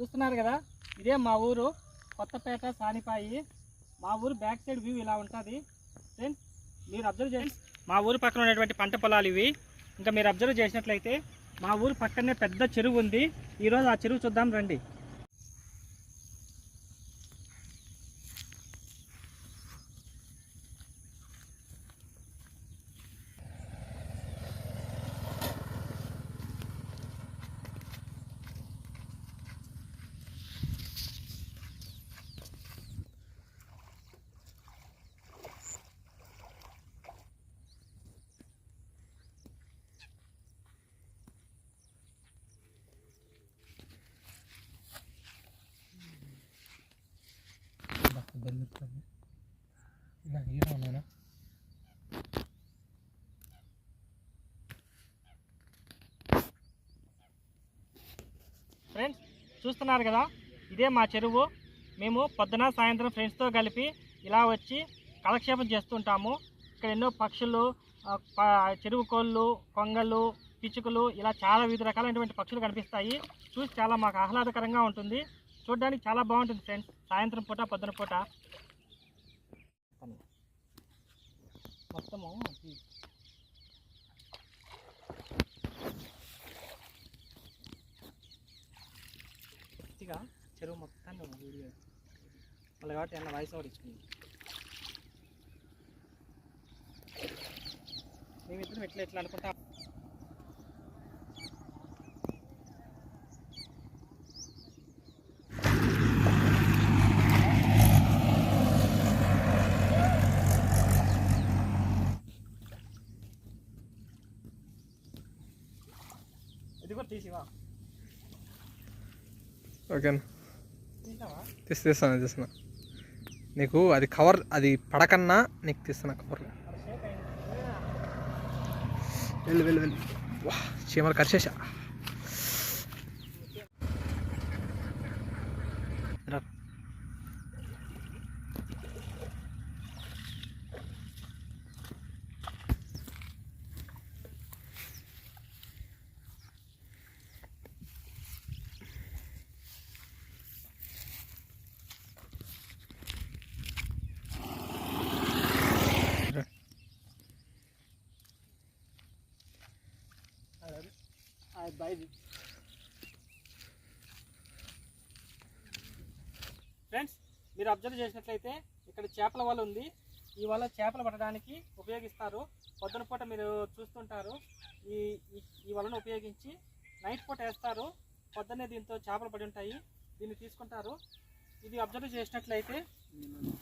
చూస్తున్నారు కదా? ఇదే మా ఊరు కొత్తపేట సానిపాయి. మా ఊరు బ్యాక్ సైడ్ వ్యూ ఇలా ఉంటుంది. ఫ్రెండ్స్ మీరు అబ్జర్వ్ చేయండి. మా ఊరు పక్కన ఉన్నటువంటి పంట పొలాలు ఇవి. ఇంకా మీరు అబ్జర్వ్ చేసినట్లయితే మా ఊరు పక్కనే పెద్ద చెరువు ఉంది. ఈరోజు ఆ చెరువు చూద్దాం రండి. ఫ్రెండ్స్ చూస్తున్నారు కదా? ఇదే మా చెరువు. మేము పొద్దున సాయంత్రం ఫ్రెండ్స్తో కలిపి ఇలా వచ్చి కాలక్షేపం చేస్తుంటాము. ఇక్కడ ఎన్నో పక్షులు చెరువు కోళ్ళు కొంగలు పిచ్చుకలు ఇలా చాలా వివిధ రకాలైనటువంటి పక్షులు కనిపిస్తాయి. చూసి చాలా మాకు ఆహ్లాదకరంగా ఉంటుంది. చూడడానికి చాలా బాగుంటుంది ఫ్రెండ్స్. సాయంత్రం పూట పొద్దున పూట. మొత్తము పూర్తిగా చెరువు మొత్తాన్ని వీడియో. మళ్ళీ కాబట్టి అన్న వాయిస్ ఓవర్ ఇచ్చుకుంది. మేమిద్దరం ఎట్లా ఎట్లా అనుకుంటా ఇది కూడా తీసివా? ఓకే. తీసావా తీసి తీస్తాను తీస్తున్నా. నీకు అది కవర్ అది పడకన్నా నీకు తీస్తున్నా కవర్ వెళ్ళు వెళ్ళు వెళ్ళు. వా చీమలు కరిచేసా అది బయది ఫ్రెండ్స్ మీరు అబ్జర్వ్ చేసినట్లయితే ఇక్కడ చేపల వల ఉంది. ఈ వల చేపలు పట్టడానికి ఉపయోగిస్తారు. పొద్దున పూట మీరు చూస్తుంటారు. ఈ ఈ- ఈ వలను ఉపయోగించి నైట్ పూట వేస్తారు. పొద్దున్నే దీంతో చేపలు పడి ఉంటాయి. దీన్ని తీసుకుంటారు. ఇది అబ్జర్వ్ చేసినట్లయితే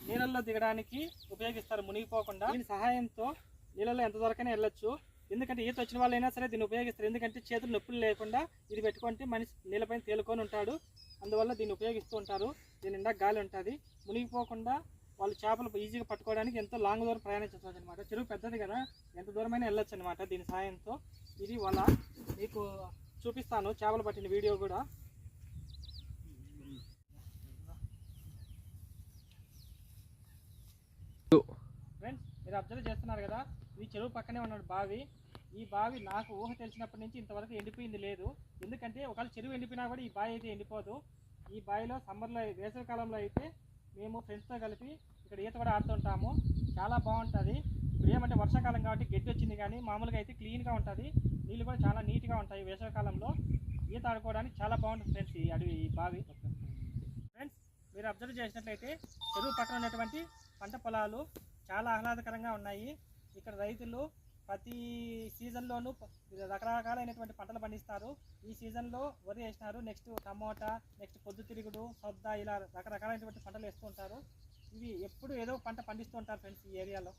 నీళ్ళల్లో దిగడానికి ఉపయోగిస్తారు. మునిగిపోకుండా దీని సహాయంతో నీళ్ళలో ఎంత దూరకైనా వెళ్ళొచ్చు. ఎందుకంటే ఈత వచ్చిన వాళ్ళైనా సరే దీన్ని ఉపయోగిస్తారు. ఎందుకంటే చేతులు నొప్పులు లేకుండా ఇది పెట్టుకుంటే మనిషి నీళ్ళపైన తేలుకొని ఉంటాడు. అందువల్ల దీన్ని ఉపయోగిస్తూ ఉంటారు. దీని నిండా గాలి ఉంటుంది. మునిగిపోకుండా వాళ్ళు చేపలు ఈజీగా పట్టుకోవడానికి ఎంతో లాంగ్ దూరం ప్రయాణించవచ్చు అనమాట చెరువు పెద్దది కదా ఎంత దూరమైనా వెళ్ళొచ్చు అనమాట దీని సహాయంతో ఇది వల మీకు చూపిస్తాను. చేపలు పట్టిన వీడియో కూడా. ఫ్రెండ్స్ మీరు అబ్జర్వ్ చేస్తున్నారు కదా ఈ చెరువు పక్కనే ఉన్నాడు బావి. ఈ బావి నాకు ఊహ తెలిసినప్పటి నుంచి ఇంతవరకు ఎండిపోయింది లేదు. ఎందుకంటే ఒకవేళ చెరువు ఎండిపోయినా కూడా ఈ బావి అయితే ఎండిపోదు. ఈ బావిలో సమ్మర్లో వేసవికాలంలో అయితే మేము ఫ్రెండ్స్తో కలిపి ఇక్కడ ఈత కూడా ఆడుతుంటాము. చాలా బాగుంటుంది. ఇప్పుడు ఏమంటే వర్షాకాలం కాబట్టి గడ్డి వచ్చింది కానీ మామూలుగా అయితే క్లీన్గా ఉంటుంది. నీళ్ళు కూడా చాలా నీట్గా ఉంటాయి వేసవికాలంలో ఈత ఆడుకోవడానికి చాలా బాగుంటుంది ఫ్రెండ్స్ ఈ అడవి ఈ బావి. ఫ్రెండ్స్ మీరు అబ్జర్వ్ చేసినట్లయితే చెరువు పక్కన ఉన్నటువంటి పంట పొలాలు చాలా ఆహ్లాదకరంగా ఉన్నాయి. ఇక్కడ రైతులు ప్రతి సీజన్లోనూ రకరకాలైనటువంటి పంటలు పండిస్తారు. ఈ సీజన్లో వరి వేసినారు నెక్స్ట్ టమోటా నెక్స్ట్ పొద్దుతిరుగుడు సొద్ద ఇలా రకరకాలైనటువంటి పంటలు వేస్తూ ఉంటారు. ఇవి ఎప్పుడు ఏదో పంట పండిస్తూ ఉంటారు ఫ్రెండ్స్ ఈ ఏరియాలో.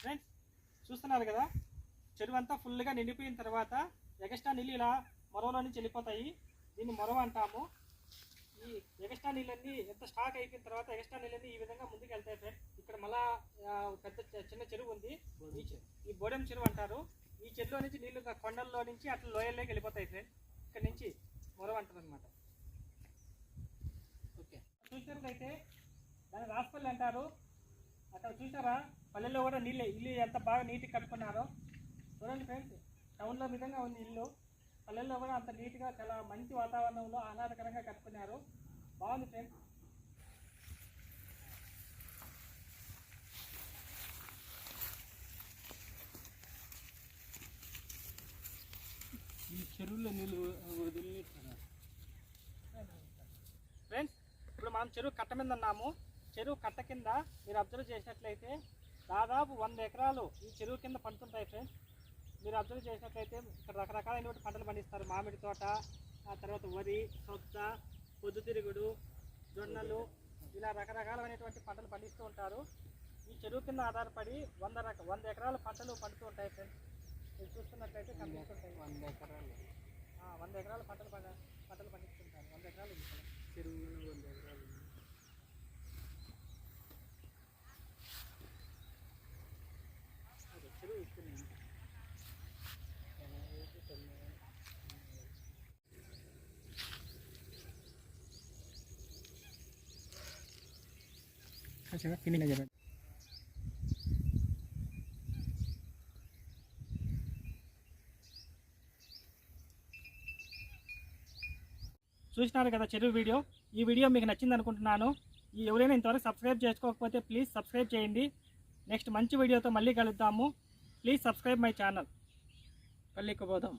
ఫ్రెండ్స్ చూస్తున్నారు కదా? చెరువు అంతా ఫుల్గా నిండిపోయిన తర్వాత ఎగస్ట్రా నీళ్ళు ఇలా మరవలో నుంచి వెళ్ళిపోతాయి. దీన్ని మొరవ అంటాము. ఈ ఎగస్ట్రా నీళ్ళన్నీ ఎంత స్టాక్ అయిపోయిన తర్వాత ఎగస్ట్రా నీళ్ళన్నీ ఈ విధంగా ముందుకు వెళ్తాయి ఫ్రెండ్. ఇక్కడ మళ్ళా పెద్ద చిన్న చెరువు ఉంది. ఈ ఈ బోడెం చెరువు అంటారు. ఈ చెరువులో నుంచి నీళ్ళు కొండల్లో నుంచి అట్లా లోయల్లోకి వెళ్ళిపోతాయి ఫ్రెండ్. ఇక్కడ నుంచి మొరవ అంటారు అనమాట ఓకే. చూసినట్లయితే దాన్ని రాసుపల్లి అంటారు. అక్కడ చూసారా? పల్లెల్లో కూడా నీళ్ళు ఇల్లు ఎంత బాగా నీట్గా కట్టుకున్నారో. చూడండి ఫ్రెండ్స్ టౌన్లో విధంగా ఉంది ఇల్లు పల్లెల్లో కూడా అంత నీట్గా చాలా మంచి వాతావరణంలో ఆహ్లాదకరంగా కట్టుకున్నారు. బాగుంది ఫ్రెండ్స్ ఈ చెరువులో నీళ్ళు ఫ్రెండ్స్ ఇప్పుడు మనం చెరువు కట్ట మీద ఉన్నాము. చెరువు కట్ట కింద మీరు అబ్జర్వ్ చేసినట్లయితే దాదాపు వంద ఎకరాలు ఈ చెరువు కింద పండుతుంటాయి ఫ్రెండ్స్ మీరు అబ్జర్వ్ చేసినట్లయితే ఇక్కడ రకరకాలైనటువంటి పంటలు పండిస్తారు. మామిడి తోట ఆ తర్వాత వరి సొద్ద పొద్దుతిరుగుడు జొన్నలు ఇలా రకరకాలైనటువంటి పంటలు పండిస్తూ ఉంటారు. ఈ చెరువు కింద ఆధారపడి వంద రక వంద ఎకరాల పంటలు పండుతూ ఉంటాయి ఫ్రెండ్స్. మీరు చూస్తున్నట్లయితే కనిపిస్తుంటాయి వంద ఎకరాలు. వంద ఎకరాల పంటలు పండ పంటలు పండిస్తుంటారు వంద ఎకరాలు. చెరువులో వంద ఎకరాలు ఉంది. అదే చెరువు ఇస్తున్నాను ఎనభై ఐదు, తొంభై. పిన్ని చెప్పండి చూసినారు కదా చెరువు వీడియో. ఈ వీడియో మీకు నచ్చింది అనుకుంటున్నాను. ఈ ఎవరైనా ఇంతవరకు సబ్స్క్రైబ్ చేసుకోకపోతే ప్లీజ్ సబ్స్క్రైబ్ చేయండి. నెక్స్ట్ మంచి వీడియోతో మళ్ళీ కలుద్దాము. Please subscribe my channel. పల్లెకి పోదాం.